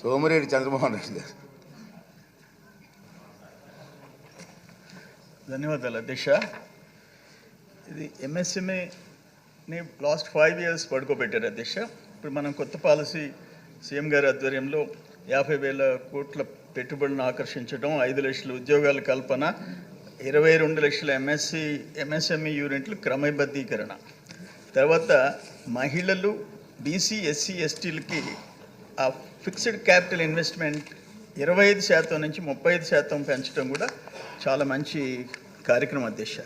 సోమిరెడ్డి చంద్రమోహన్ రెడ్డి గారు. ధన్యవాదాలు అధ్యక్ష. ఇది ఎంఎస్ఎంఏని లాస్ట్ ఫైవ్ ఇయర్స్ పడుకోబెట్టారు అధ్యక్ష. ఇప్పుడు మనం కొత్త పాలసీ సీఎం గారి ఆధ్వర్యంలో యాభై వేల కోట్ల పెట్టుబడులను ఆకర్షించడం ఐదు లక్షల ఉద్యోగాల కల్పన ఇరవై రెండు లక్షల ఎంఎస్సి ఎంఎస్ఎంఈ యూనిట్లు క్రమబద్ధీకరణ. తర్వాత మహిళలు బీసీ ఎస్సీ ఎస్టీలకి ఆ ఫిక్స్డ్ క్యాపిటల్ ఇన్వెస్ట్మెంట్ ఇరవై ఐదు శాతం నుంచి ముప్పై ఐదు శాతం పెంచడం కూడా చాలా మంచి కార్యక్రమం అధ్యక్ష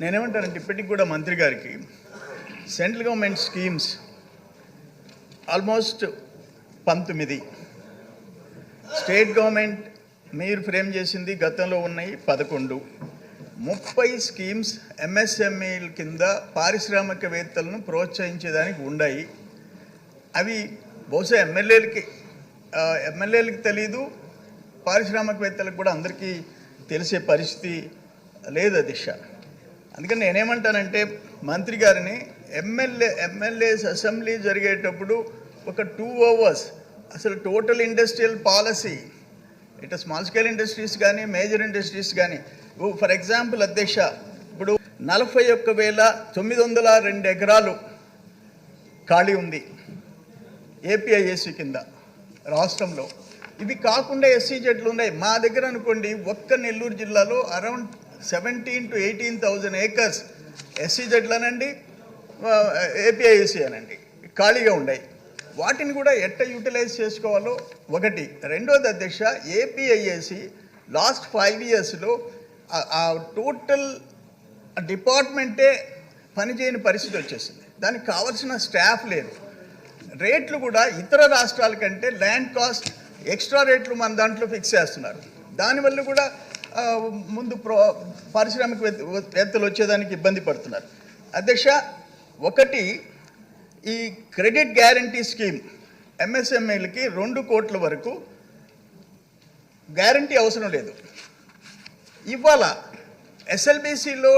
నేనేమంటానంటే ఇప్పటికి కూడా మంత్రి గారికి సెంట్రల్ గవర్నమెంట్ స్కీమ్స్ ఆల్మోస్ట్ పంతొమ్మిది. స్టేట్ గవర్నమెంట్ మీరు ఫ్రేమ్ చేసింది గతంలో ఉన్నాయి పదకొండు. ముప్పై స్కీమ్స్ ఎంఎస్ఎంఈల కింద పారిశ్రామికవేత్తలను ప్రోత్సహించేదానికి ఉన్నాయి అవి బహుశా ఎమ్మెల్యేలకి ఎమ్మెల్యేలకి తెలీదు. పారిశ్రామికవేత్తలకు కూడా అందరికీ తెలిసే పరిస్థితి లేదు దిశ. అందుకని నేనేమంటానంటే మంత్రి గారిని ఎమ్మెల్యే ఎమ్మెల్యేస్ అసెంబ్లీ జరిగేటప్పుడు ఒక టూ అవర్స్ అసలు టోటల్ ఇండస్ట్రియల్ పాలసీ ఇటు స్మాల్ స్కేల్ ఇండస్ట్రీస్ కానీ మేజర్ ఇండస్ట్రీస్ కానీ ఫర్ ఎగ్జాంపుల్ అధ్యక్ష ఇప్పుడు నలభై ఒక్క వేల తొమ్మిది వందల రెండు ఎకరాలు ఖాళీ ఉంది. ఏపీఐఏసీ కింద రాష్ట్రంలో. ఇవి కాకుండా ఎస్సీ జెడ్లు ఉన్నాయి. మా దగ్గర అనుకోండి ఒక్క నెల్లూరు జిల్లాలో around seventeen to eighteen thousand acres SC జడ్లు అనండి ఏపీఐఏసీ అనండి. ఖాళీగా ఉన్నాయి వాటిని కూడా ఎట్ట యూటిలైజ్ చేసుకోవాలో ఒకటి. రెండోది అధ్యక్ష ఏపీఐఏసి లాస్ట్ ఫైవ్ ఇయర్స్లో ఆ టోటల్ డిపార్ట్మెంటే పనిచేయని పరిస్థితి వచ్చేసింది. దానికి కావాల్సిన స్టాఫ్ లేదు. రేట్లు కూడా ఇతర రాష్ట్రాల కంటే ల్యాండ్ కాస్ట్ ఎక్స్ట్రా రేట్లు మన దాంట్లో ఫిక్స్ చేస్తున్నారు. దానివల్ల కూడా ముందు ప్రో పారిశ్రామిక వేత్తలు వచ్చేదానికి ఇబ్బంది పడుతున్నారు. అధ్యక్ష ఒకటి ఈ క్రెడిట్ గ్యారంటీ స్కీమ్ ఎంఎస్ఎంఈలకి రెండు కోట్ల వరకు గ్యారంటీ అవసరం లేదు. ఇవాళ ఎస్ఎల్బిసిలో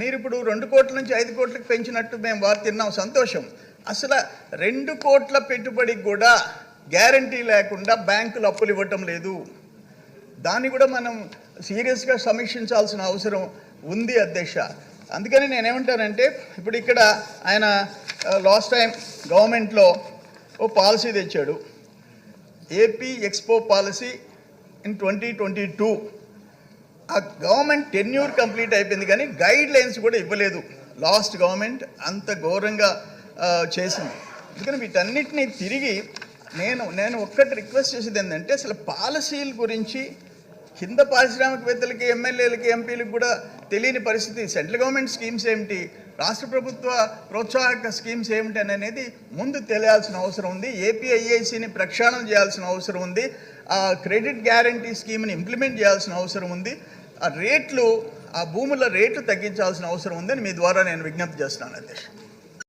మీరు ఇప్పుడు రెండు కోట్ల నుంచి ఐదు కోట్లకు పెంచినట్టు మేము వారు తిన్నాం సంతోషం. అసలు రెండు కోట్ల పెట్టుబడికి కూడా గ్యారంటీ లేకుండా బ్యాంకులు అప్పులు ఇవ్వటం లేదు. దాన్ని కూడా మనం సీరియస్గా సమీక్షించాల్సిన అవసరం ఉంది అధ్యక్ష. అందుకని నేనేమంటానంటే ఇప్పుడు ఇక్కడ ఆయన లాస్ట్ టైం గవర్నమెంట్లో ఓ పాలసీ తెచ్చాడు. AP expo policy in twenty twenty two ఆ గవర్నమెంట్ టెన్యూర్ కంప్లీట్ అయిపోయింది కానీ గైడ్ లైన్స్ కూడా ఇవ్వలేదు. లాస్ట్ గవర్నమెంట్ అంత ఘోరంగా చేసింది. అందుకని వీటన్నిటిని తిరిగి నేను నేను ఒక్కటి రిక్వెస్ట్ చేసేది ఏంటంటే అసలు పాలసీల గురించి కింద పారిశ్రామికవేత్తలకి ఎమ్మెల్యేలకి ఎంపీలకు కూడా తెలియని పరిస్థితి. సెంట్రల్ గవర్నమెంట్ స్కీమ్స్ ఏమిటి? రాష్ట్ర ప్రభుత్వ ప్రోత్సాహక స్కీమ్స్ ఏమిటి అనేది ముందు తెలియాల్సిన అవసరం ఉంది. ఏపీఐఏసీని ప్రక్షాళన చేయాల్సిన అవసరం ఉంది. ఆ క్రెడిట్ గ్యారంటీ స్కీమ్ని ఇంప్లిమెంట్ చేయాల్సిన అవసరం ఉంది. ఆ రేట్లు ఆ భూముల రేట్లు తగ్గించాల్సిన అవసరం ఉందని మీ ద్వారా నేను విజ్ఞప్తి చేస్తున్నాను అధ్యక్ష.